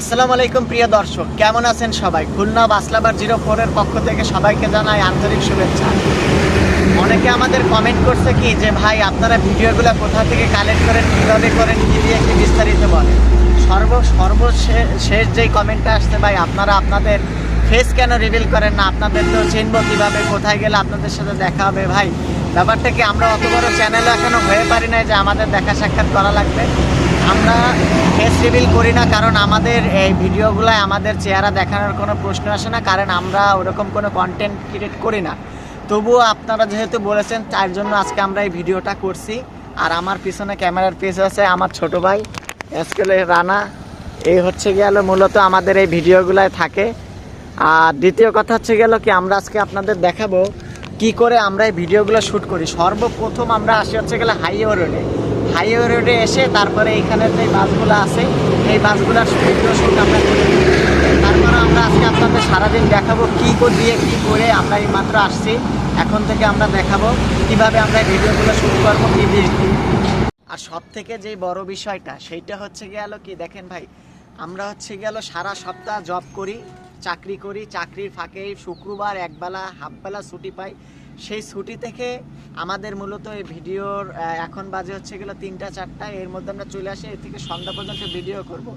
আসসালামু আলাইকুম প্রিয় দর্শক, কেমন আছেন সবাই? খুলনা বাসলাবার জিরো ফোরের পক্ষ থেকে সবাইকে জানাই আন্তরিক শুভেচ্ছা। অনেকে আমাদের কমেন্ট করছে কি যে, ভাই, আপনারা ভিডিওগুলো কোথা থেকে কালেক্ট করেন, কীভাবে করেন, কী দিয়ে কি বিস্তারিত বলেন? সর্ব, সর্বশেষ শেষ যেই কমেন্টটা আসছে, ভাই, আপনারা আপনাদের ফেস কেন রিভিল করেন না? আপনাদের তো চিনবো কীভাবে, কোথায় গেলে আপনাদের সাথে দেখা হবে, ভাই। ব্যাপারটা কি আমরা অত বড় চ্যানেল এখনও হয়ে পারি না যে আমাদের দেখা সাক্ষাৎ করা লাগবে? আমরা ফেস রিভিল করি না, কারণ আমাদের এই ভিডিওগুলোয় আমাদের চেহারা দেখানোর কোনো প্রশ্ন আসে না, কারণ আমরা ওরকম কোনো কন্টেন্ট ক্রিয়েট করি না। তবুও আপনারা যেহেতু বলেছেন, তার জন্য আজকে আমরা এই ভিডিওটা করছি। আর আমার পিছনে ক্যামেরার পিস আছে আমার ছোট ভাই এসকেলে রানা। এই হচ্ছে গেল মূলত আমাদের এই ভিডিওগুলায় থাকে। আর দ্বিতীয় কথা হচ্ছে গেল কি, আমরা আজকে আপনাদের দেখাবো কি করে আমরা এই ভিডিওগুলো শ্যুট করি। সর্বপ্রথম আমরা আসি হচ্ছে গেলে হাইওয়ে রোডে হাইওয়ে রোডে এসে তারপরে এইখানে যে বাসগুলো আছে, এই বাসগুলোর ভিডিও শ্যুট আমরা তারপরে আমরা আজকে আপনাদের সারাদিন দেখাবো কি দিয়ে কি করে আমরা এই মাত্র আসছি। এখন থেকে আমরা দেখাবো কীভাবে আমরা ভিডিওগুলো শ্যুট করব, কী দিয়ে। আর সব থেকে যে বড় বিষয়টা, সেইটা হচ্ছে গেল কি, দেখেন ভাই, আমরা হচ্ছে গেল সারা সপ্তাহ জব করি, চাকরি করি, চাকরির ফাঁকে শুক্রবার একবেলা, হাফবেলা ছুটি পাই। সেই ছুটি থেকে আমাদের মূলত এই ভিডিওর এখন বাজে হচ্ছে গেল তিনটা, চারটা, এর মধ্যে আমরা চলে আসি, এর থেকে সন্ধ্যা পর্যন্ত ভিডিও করব।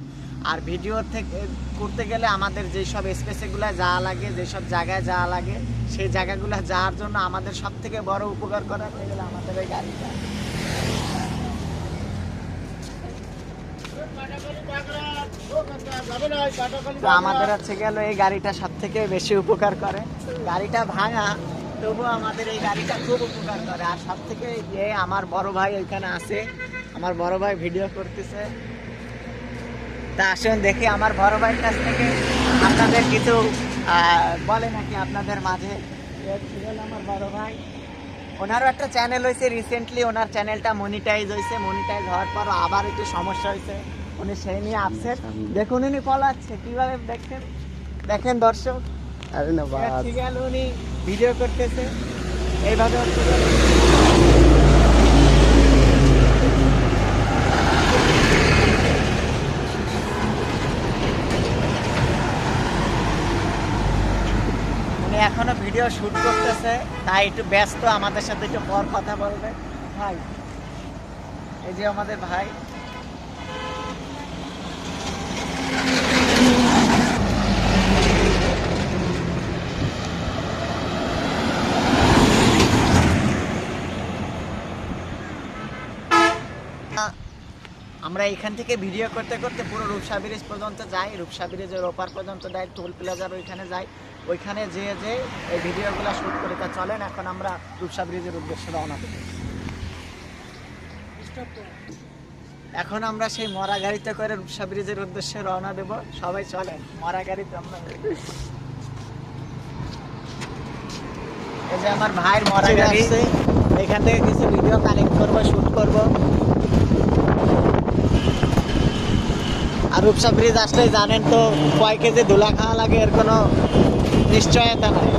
আর ভিডিওর থেকে করতে গেলে আমাদের যেসব স্পেসেগুলো যা লাগে, যেসব জায়গায় যা লাগে, সেই জায়গাগুলো যাওয়ার জন্য আমাদের সব থেকে বড় উপকার করা হয়ে গেলে আমাদের এই গাড়িটা। আমাদের হচ্ছে গেল এই গাড়িটা সব থেকে বেশি উপকার করে। গাড়িটা ভাঙা তবুও আমাদের এই গাড়িটা খুব উপকার করে। আর সব থেকে ইয়ে আমার বড় ভাই ওইখানে আছে। আমার বড় ভাই ভিডিও করতেছে। তা আসুন দেখি আমার বড় ভাইয়ের কাছ থেকে আপনাদের কিছু বলে নাকি আপনাদের মাঝে। আমার বড় ভাই। ওনারও একটা চ্যানেল হয়েছে রিসেন্টলি ওনার চ্যানেলটা মনিটাইজ হয়েছে। মনিটাইজ হওয়ার পর আবার একটু সমস্যা হয়েছে। উনি সেই নিয়ে আপসেট দেখুন উনি পলাচ্ছে। কীভাবে দেখছেন? দেখেন দর্শক। আরে না বাস ঠিক গেল উনি ভিডিও করতেছে। এইভাবে উনি এখনও ভিডিও শুট করতেছে, তাই একটু ব্যস্ত, আমাদের সাথে একটু পর কথা বলবে। ভাই, এই যে আমাদের ভাই আমরা এখান থেকে ভিডিও করতে করতে পুরো রূপসা ব্রিজ পর্যন্ত যাই। রূপসা ব্রিজের ওপার পর্যন্ত যাই টোল প্লাজার ওইখানে যাই। ওইখানে যেয়ে যে এই ভিডিওগুলো শ্যুট করে। তা চলেন, এখন আমরা রূপসা ব্রিজের উদ্দেশ্যে রওনা দেব। এখন আমরা সেই মরা গাড়িতে করে রূপসা ব্রিজের উদ্দেশ্যে রওনা দেব। সবাই চলেন, মরা গাড়িতে আমরা এই যে আমার ভাইয়ের মরা গাড়ি, এখান থেকে কিছু ভিডিও কালেক্ট করব শ্যুট করব। আর রূপসা ব্রিজ আসলে জানেন তো, কয় কেজি ধুলা খাওয়া লাগে এর কোনো নিশ্চয়তা নাই।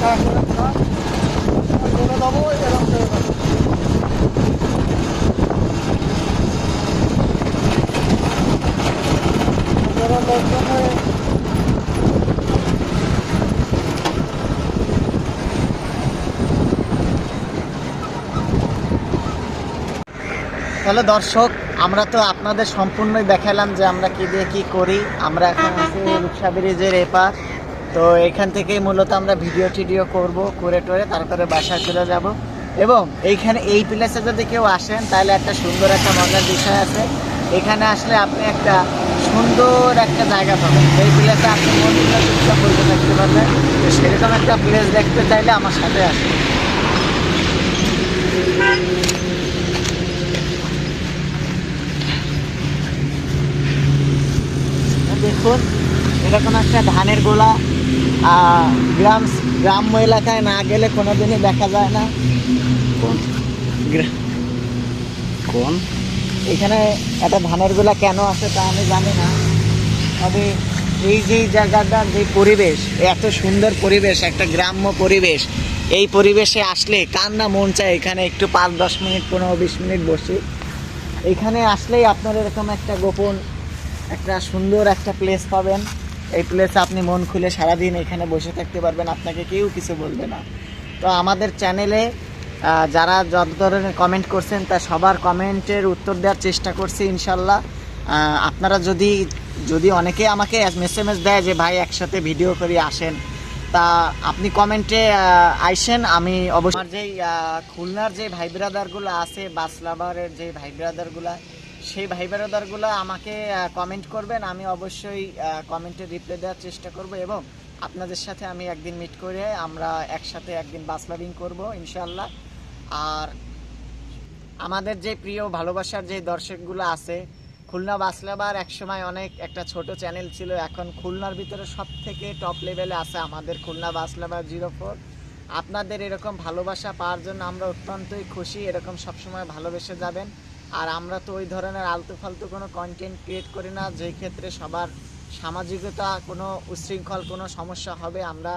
তাহলে দর্শক, আমরা তো আপনাদের সম্পূর্ণই দেখালাম যে আমরা কি দিয়ে কি করি। আমরা এখন আছি রূপসা ব্রিজের এপার। তো এখান থেকেই মূলত আমরা ভিডিও টিডিও করব, করে টোরে তারপরে বাসায় চলে যাব। এবং এইখানে এই প্লেসে যদি কেউ আসেন, তাহলে একটা সুন্দর একটা মজার বিষয় আছে। এখানে আসলে আপনি একটা সুন্দর একটা জায়গা পাবেন। এই প্লেসে আপনি মন্দিরটা চুপচাপ বসে থাকতে পারবেন, তো সেরকম একটা প্লেস দেখতে চাইলে আমার সাথে আসুন। দেখুন, এরকম একটা ধানের গোলা। গ্রাম গ্রাম্য এলাকায় না গেলে কোনোদিনই দেখা যায় না। কোন? কোন? এখানে একটা ধানের গোলা কেন আসে তা আমি জানি না। তবে এই যে জায়গাটার যে পরিবেশ এত সুন্দর পরিবেশ একটা গ্রাম্য পরিবেশ এই পরিবেশে আসলে কার না মন চায় এখানে একটু পাঁচ দশ মিনিট পনেরো বিশ মিনিট বসি। এখানে আসলেই আপনার এরকম একটা গোপন একটা সুন্দর একটা প্লেস পাবেন। এই প্লেসে আপনি মন খুলে সারাদিন এখানে বসে থাকতে পারবেন, আপনাকে কেউ কিছু বলবে না। তো আমাদের চ্যানেলে যারা যত ধরনের কমেন্ট করছেন, তা সবার কমেন্টের উত্তর দেওয়ার চেষ্টা করছি ইনশাল্লাহ। আপনারা যদি যদি অনেকে আমাকে এস দেয় যে, ভাই, একসাথে ভিডিও করি আসেন। তা আপনি কমেন্টে আইসেন, আমি অবশ্যই যেই খুলনার যে ভাই ব্রাদারগুলো আছে বাসলাবারের যে ভাই ব্রাদারগুলো সেই ভাই ব্রাদারগুলো আমাকে কমেন্ট করবেন। আমি অবশ্যই কমেন্টে রিপ্লাই দেওয়ার চেষ্টা করব এবং আপনাদের সাথে আমি একদিন মিট করে আমরা একসাথে একদিন বাস লাভিং করব ইনশাল্লাহ আর আমাদের যে প্রিয় ভালোবাসার যে দর্শকগুলো আছে, খুলনা বাসলাবার একসময় অনেক একটা ছোট চ্যানেল ছিল, এখন খুলনার ভিতরে সব থেকে টপ লেভেলে আছে আমাদের খুলনা বাসলাবার জিরো ফোর আপনাদের এরকম ভালোবাসা পাওয়ার জন্য আমরা অত্যন্তই খুশি, এরকম সবসময় ভালোবেসে যাবেন। আর আমরা তো ওই ধরনের আলতু ফালতু কোনো কন্টেন্ট ক্রিয়েট করি না, যে ক্ষেত্রে সবার সামাজিকতা কোনো উশৃঙ্খল কোনো সমস্যা হবে, আমরা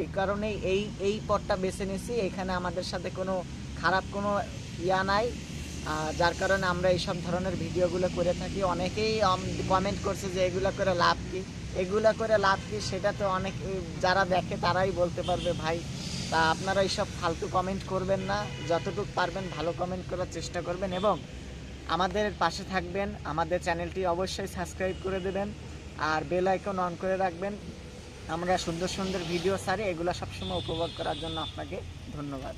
এই কারণেই এই এই পথটা বেছে নিয়েছি। এখানে আমাদের সাথে কোনো খারাপ কোনো ইয়া নাই যার কারণে আমরা এইসব ধরনের ভিডিওগুলো করে থাকি। অনেকেই কমেন্ট করছে যে এগুলো করে লাভ কি? এগুলো করে লাভ কী? সেটা তো অনেক, যারা দেখে তারাই বলতে পারবে, ভাই, তা আপনারা এইসব ফালতু কমেন্ট করবেন না। যতটুকু পারবেন ভালো কমেন্ট করার চেষ্টা করবেন। এবং আমাদের পাশে থাকবেন। আমাদের চ্যানেলটি অবশ্যই সাবস্ক্রাইব করে দেবেন আর বেল আইকন অন করে রাখবেন। আমরা সুন্দর সুন্দর ভিডিও সারি এগুলো সবসময় উপভোগ করার জন্য আপনাকে ধন্যবাদ।